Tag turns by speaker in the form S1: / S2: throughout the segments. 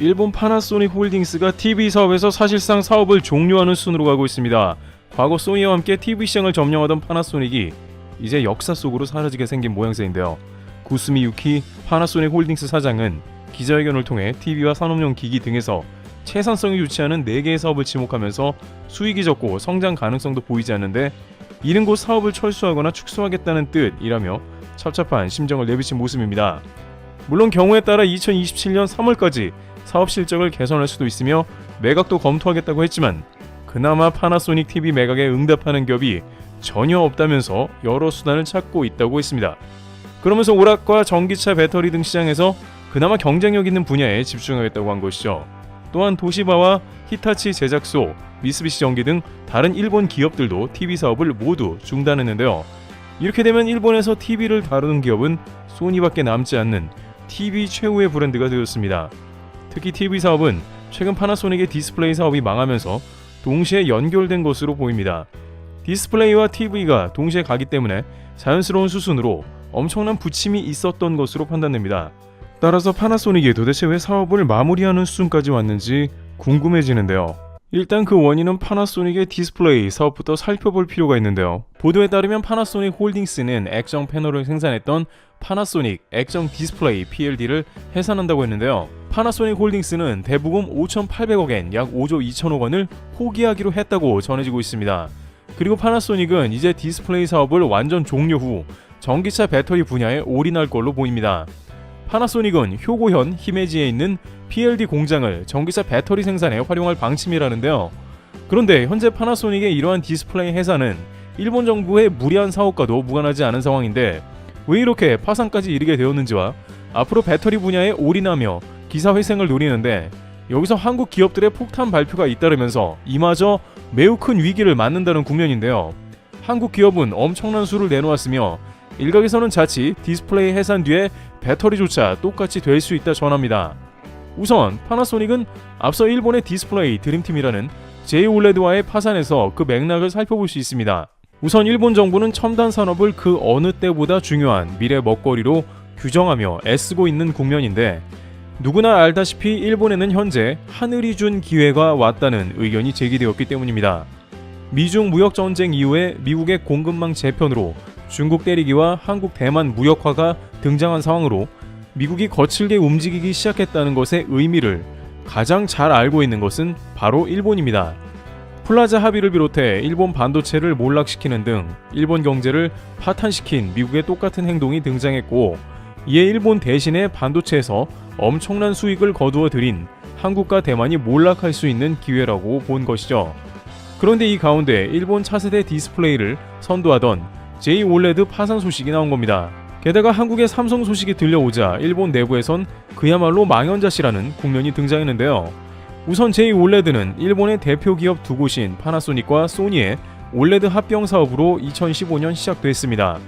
S1: 일본 파나소닉 홀딩스가 TV 사업에서 사실상 사업을 종료하는 순으로 가고 있습니다. 과거 소니와 함께 TV 시장을 점령하던 파나소닉이 이제 역사 속으로 사라지게 생긴 모양새인데요. 구스미 유키 파나소닉 홀딩스 사장은 기자회견을 통해 TV와 산업용 기기 등에서 채산성이 좋지 않은 4개의 사업을 지목하면서 수익이 적고 성장 가능성도 보이지 않는데 이른 곧 사업을 철수하거나 축소하겠다는 뜻이라며 찹찹한 심정을 내비친 모습입니다. 물론 경우에 따라 2027년 3월까지 사업 실적을 개선할 수도 있으며 매각도 검토하겠다고 했지만 그나마 파나소닉 TV 매각에 응답하는 기업이 전혀 없다면서 여러 수단을 찾고 있다고 했습니다. 그러면서 오락과 전기차 배터리 등 시장에서 그나마 경쟁력 있는 분야에 집중하겠다고 한 것이죠. 또한 도시바와 히타치 제작소, 미쓰비시 전기 등 다른 일본 기업들도 TV 사업을 모두 중단했는데요. 이렇게 되면 일본에서 TV를 다루는 기업은 소니밖에 남지 않는 TV 최후의 브랜드가 되었습니다. 특히 TV 사업은 최근 파나소닉의 디스플레이 사업이 망하면서 동시에 연결된 것으로 보입니다. 디스플레이와 TV가 동시에 가기 때문에 자연스러운 수순으로 엄청난 부침이 있었던 것으로 판단됩니다. 따라서 파나소닉이 도대체 왜 사업을 마무리하는 수준까지 왔는지 궁금해지는데요. 일단 그 원인은 파나소닉의 디스플레이 사업부터 살펴볼 필요가 있는데요. 보도에 따르면 파나소닉 홀딩스는 액정 패널을 생산했던 파나소닉 액정 디스플레이 PLD를 해산한다고 했는데요. 파나소닉 홀딩스는 대부분 5,800억엔 약 5조 2천억 원을 포기하기로 했다고 전해지고 있습니다. 그리고 파나소닉은 이제 디스플레이 사업을 완전 종료 후 전기차 배터리 분야에 올인할 걸로 보입니다. 파나소닉은 효고현 히메지에 있는 PLD 공장을 전기차 배터리 생산에 활용할 방침이라는데요. 그런데 현재 파나소닉의 이러한 디스플레이 해산은 일본 정부의 무리한 사업과도 무관하지 않은 상황인데 왜 이렇게 파산까지 이르게 되었는지와 앞으로 배터리 분야에 올인하며 기사 회생을 노리는데 여기서 한국 기업들의 폭탄 발표가 잇따르면서 이마저 매우 큰 위기를 맞는다는 국면인데요. 한국 기업은 엄청난 수를 내놓았으며 일각에서는 자칫 디스플레이 해산 뒤에 배터리조차 똑같이 될 수 있다 전합니다. 우선 파나소닉은 앞서 일본의 디스플레이 드림팀이라는 제이올레드와의 파산에서 그 맥락을 살펴볼 수 있습니다. 우선 일본 정부는 첨단 산업을 그 어느 때보다 중요한 미래 먹거리로 규정하며 애쓰고 있는 국면인데 누구나 알다시피 일본에는 현재 하늘이 준 기회가 왔다는 의견이 제기되었기 때문입니다. 미중 무역 전쟁 이후에 미국의 공급망 재편으로 중국 때리기와 한국 대만 무역화가 등장한 상황으로 미국이 거칠게 움직이기 시작했다는 것의 의미를 가장 잘 알고 있는 것은 바로 일본입니다. 플라자 합의를 비롯해 일본 반도체를 몰락시키는 등 일본 경제를 파탄시킨 미국의 똑같은 행동이 등장했고 이에 일본 대신에 반도체에서 엄청난 수익을 거두어 들인 한국과 대만이 몰락할 수 있는 기회라고 본 것이죠. 그런데 이 가운데 일본 차세대 디스플레이를 선도하던 제이 올레드 파산 소식이 나온 겁니다. 게다가 한국의 삼성 소식이 들려오자 일본 내부에선 그야말로 망연자실하는 국면이 등장했는데요. 우선 제이 올레드는 일본의 대표 기업 두 곳인 파나소닉과 소니의 올레드 합병 사업으로 2015년 시작됐습니다.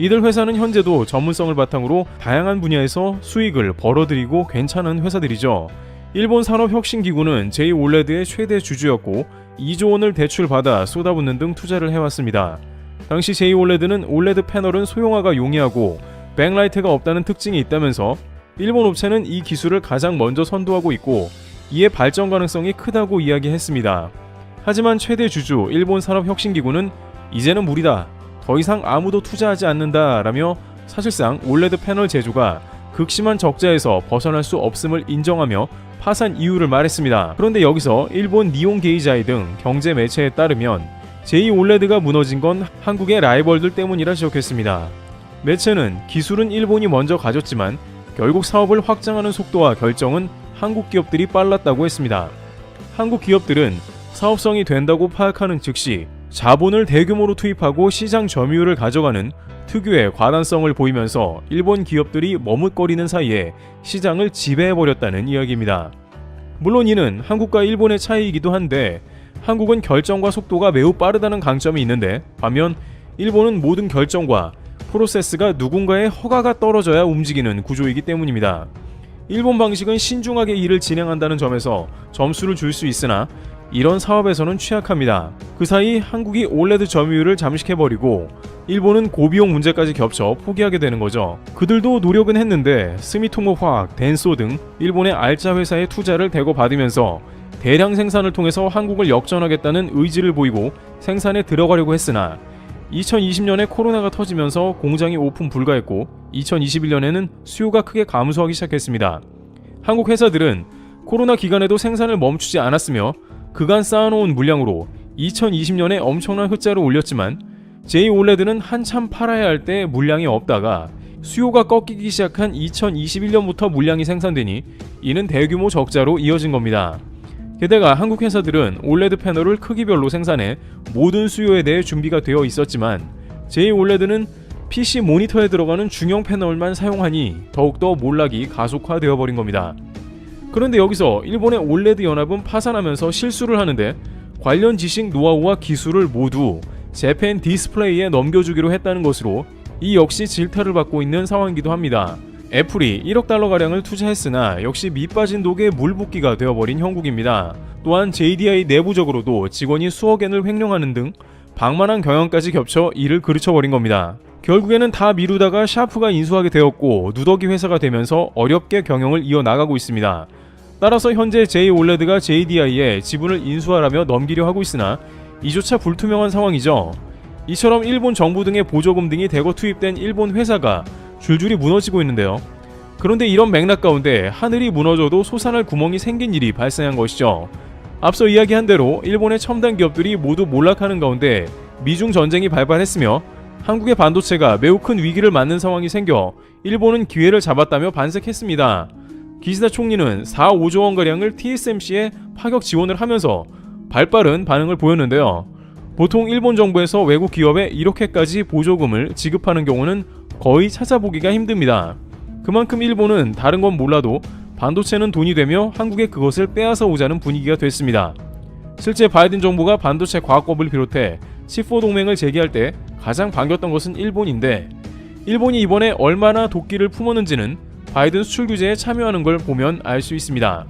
S1: 이들 회사는 현재도 전문성을 바탕으로 다양한 분야에서 수익을 벌어들이고 괜찮은 회사들이죠. 일본 산업혁신기구는 제이 올레드의 최대 주주였고 2조 원을 대출받아 쏟아붓는 등 투자를 해왔습니다. 당시 제이 올레드는 올레드 패널은 소형화가 용이하고 백라이트가 없다는 특징이 있다면서 일본 업체는 이 기술을 가장 먼저 선도하고 있고 이에 발전 가능성이 크다고 이야기했습니다. 하지만 최대 주주 일본 산업혁신기구는 이제는 무리다. 더 이상 아무도 투자하지 않는다라며 사실상 올레드 패널 제조가 극심한 적자에서 벗어날 수 없음을 인정하며 파산 이유를 말했습니다. 그런데 여기서 일본 니온 게이자이 등 경제 매체에 따르면 제이 올레드가 무너진 건 한국의 라이벌들 때문이라 지적했습니다. 매체는 기술은 일본이 먼저 가졌지만 결국 사업을 확장하는 속도와 결정은 한국 기업들이 빨랐다고 했습니다. 한국 기업들은 사업성이 된다고 파악하는 즉시 자본을 대규모로 투입하고 시장 점유율을 가져가는 특유의 과단성을 보이면서 일본 기업들이 머뭇거리는 사이에 시장을 지배해버렸다는 이야기입니다. 물론 이는 한국과 일본의 차이이기도 한데 한국은 결정과 속도가 매우 빠르다는 강점이 있는데 반면 일본은 모든 결정과 프로세스가 누군가의 허가가 떨어져야 움직이는 구조이기 때문입니다. 일본 방식은 신중하게 일을 진행한다는 점에서 점수를 줄 수 있으나 이런 사업에서는 취약합니다. 그 사이 한국이 올레드 점유율을 잠식해버리고 일본은 고비용 문제까지 겹쳐 포기하게 되는 거죠. 그들도 노력은 했는데 스미토모 화학, 덴소 등 일본의 알짜 회사의 투자를 대거 받으면서 대량 생산을 통해서 한국을 역전하겠다는 의지를 보이고 생산에 들어가려고 했으나 2020년에 코로나가 터지면서 공장이 오픈 불가했고 2021년에는 수요가 크게 감소하기 시작했습니다. 한국 회사들은 코로나 기간에도 생산을 멈추지 않았으며 그간 쌓아놓은 물량으로 2020년에 엄청난 흑자를 올렸지만 제2올레드는 한참 팔아야 할 때 물량이 없다가 수요가 꺾이기 시작한 2021년부터 물량이 생산되니 이는 대규모 적자로 이어진 겁니다. 게다가 한국 회사들은 올레드 패널을 크기별로 생산해 모든 수요에 대해 준비가 되어 있었지만 제2올레드는 PC 모니터에 들어가는 중형 패널만 사용하니 더욱더 몰락이 가속화되어 버린 겁니다. 그런데 여기서 일본의 올레드 연합은 파산하면서 실수를 하는데 관련 지식 노하우와 기술을 모두 재팬 디스플레이에 넘겨주기로 했다는 것으로 이 역시 질타를 받고 있는 상황이기도 합니다. 애플이 1억 달러 가량을 투자했으나 역시 밑빠진 독에 물붓기가 되어버린 형국입니다. 또한 JDI 내부적으로도 직원이 수억 엔을 횡령하는 등 방만한 경영까지 겹쳐 이를 그르쳐버린 겁니다. 결국에는 다 미루다가 샤프가 인수하게 되었고 누더기 회사가 되면서 어렵게 경영을 이어나가고 있습니다. 따라서 현재 J-OLED가 JDI에 지분을 인수하라며 넘기려 하고 있으나 이조차 불투명한 상황이죠. 이처럼 일본 정부 등의 보조금 등이 대거 투입된 일본 회사가 줄줄이 무너지고 있는데요. 그런데 이런 맥락 가운데 하늘이 무너져도 솟아날 구멍이 생긴 일이 발생한 것이죠. 앞서 이야기한 대로 일본의 첨단 기업들이 모두 몰락하는 가운데 미중 전쟁이 발발했으며 한국의 반도체가 매우 큰 위기를 맞는 상황이 생겨 일본은 기회를 잡았다며 반색했습니다. 기시다 총리는 4, 5조 원가량을 TSMC에 파격 지원을 하면서 발빠른 반응을 보였는데요. 보통 일본 정부에서 외국 기업에 이렇게까지 보조금을 지급하는 경우는 거의 찾아보기가 힘듭니다. 그만큼 일본은 다른 건 몰라도 반도체는 돈이 되며 한국에 그것을 빼앗아 오자는 분위기가 됐습니다. 실제 바이든 정부가 반도체 과학법을 비롯해 칩4 동맹을 제기할 때 가장 반겼던 것은 일본인데 일본이 이번에 얼마나 도끼를 품었는지는 바이든 수출 규제에 참여하는 걸 보면 알 수 있습니다.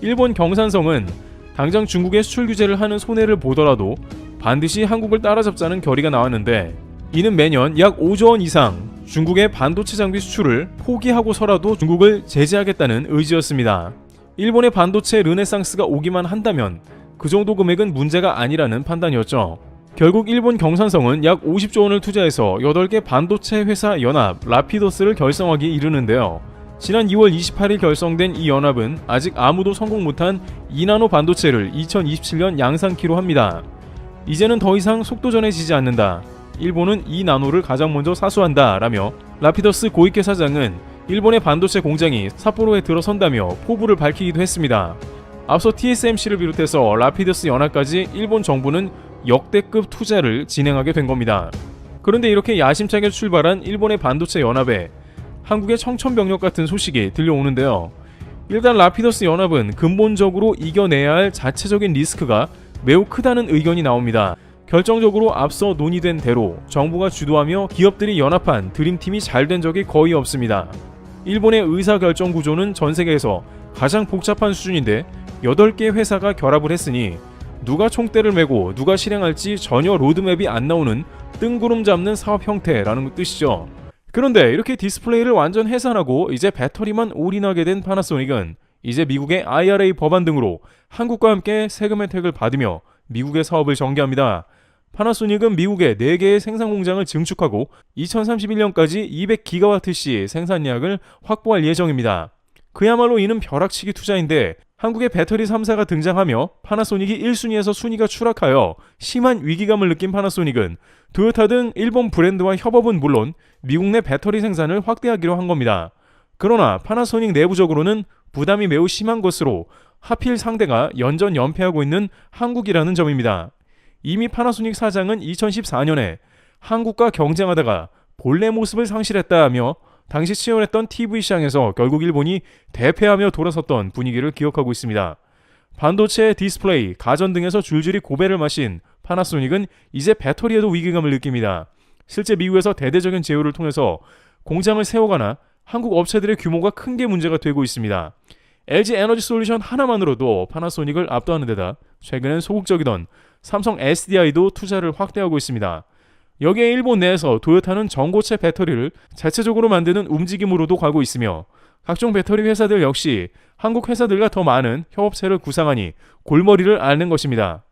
S1: 일본 경산성은 당장 중국에 수출 규제를 하는 손해를 보더라도 반드시 한국을 따라잡자는 결의가 나왔는데 이는 매년 약 5조 원 이상 중국의 반도체 장비 수출을 포기하고서라도 중국을 제재하겠다는 의지였습니다. 일본의 반도체 르네상스가 오기만 한다면 그 정도 금액은 문제가 아니라는 판단이었죠. 결국 일본 경산성은 약 50조 원을 투자해서 8개 반도체 회사 연합 라피도스를 결성하기 이르는데요. 지난 2월 28일 결성된 이 연합은 아직 아무도 성공 못한 2나노 반도체를 2027년 양산키로 합니다. 이제는 더 이상 속도전해지지 않는다. 일본은 이 나노를 가장 먼저 사수한다 라며 라피더스 고이케 사장은 일본의 반도체 공장이 삿포로에 들어선다며 포부를 밝히기도 했습니다. 앞서 TSMC를 비롯해서 라피더스 연합까지 일본 정부는 역대급 투자를 진행하게 된 겁니다. 그런데 이렇게 야심차게 출발한 일본의 반도체 연합에 한국의 청천벽력 같은 소식이 들려오는데요. 일단 라피더스 연합은 근본적으로 이겨내야 할 자체적인 리스크가 매우 크다는 의견이 나옵니다. 결정적으로 앞서 논의된 대로 정부가 주도하며 기업들이 연합한 드림팀이 잘 된 적이 거의 없습니다. 일본의 의사결정 구조는 전 세계에서 가장 복잡한 수준인데 8개 회사가 결합을 했으니 누가 총대를 메고 누가 실행할지 전혀 로드맵이 안 나오는 뜬구름 잡는 사업 형태라는 뜻이죠. 그런데 이렇게 디스플레이를 완전 해산하고 이제 배터리만 올인하게 된 파나소닉은 이제 미국의 IRA 법안 등으로 한국과 함께 세금 혜택을 받으며 미국의 사업을 전개합니다. 파나소닉은 미국에 4개의 생산 공장을 증축하고 2031년까지 200기가와트시 생산량을 확보할 예정입니다. 그야말로 이는 벼락치기 투자인데 한국의 배터리 3사가 등장하며 파나소닉이 1순위에서 순위가 추락하여 심한 위기감을 느낀 파나소닉은 토요타 등 일본 브랜드와 협업은 물론 미국 내 배터리 생산을 확대하기로 한 겁니다. 그러나 파나소닉 내부적으로는 부담이 매우 심한 것으로 하필 상대가 연전 연패하고 있는 한국이라는 점입니다. 이미 파나소닉 사장은 2014년에 한국과 경쟁하다가 본래 모습을 상실했다 하며 당시 치열했던 TV 시장에서 결국 일본이 대패하며 돌아섰던 분위기를 기억하고 있습니다. 반도체, 디스플레이, 가전 등에서 줄줄이 고배를 마신 파나소닉은 이제 배터리에도 위기감을 느낍니다. 실제 미국에서 대대적인 제휴를 통해서 공장을 세워가나 한국 업체들의 규모가 큰 게 문제가 되고 있습니다. LG 에너지 솔루션 하나만으로도 파나소닉을 압도하는 데다 최근엔 소극적이던 삼성 SDI도 투자를 확대하고 있습니다. 여기에 일본 내에서 도요타는 전고체 배터리를 자체적으로 만드는 움직임으로도 가고 있으며 각종 배터리 회사들 역시 한국 회사들과 더 많은 협업체를 구상하니 골머리를 앓는 것입니다.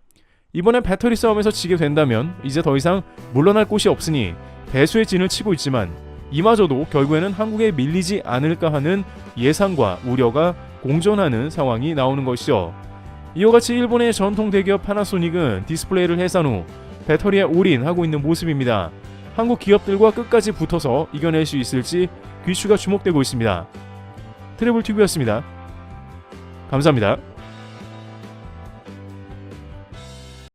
S1: 이번에 배터리 싸움에서 지게 된다면 이제 더 이상 물러날 곳이 없으니 배수의 진을 치고 있지만 이마저도 결국에는 한국에 밀리지 않을까 하는 예상과 우려가 공존하는 상황이 나오는 것이죠. 이와 같이 일본의 전통 대기업 파나소닉은 디스플레이를 해산 후 배터리에 올인하고 있는 모습입니다. 한국 기업들과 끝까지 붙어서 이겨낼 수 있을지 귀추가 주목되고 있습니다. 트래블 튜브였습니다. 감사합니다.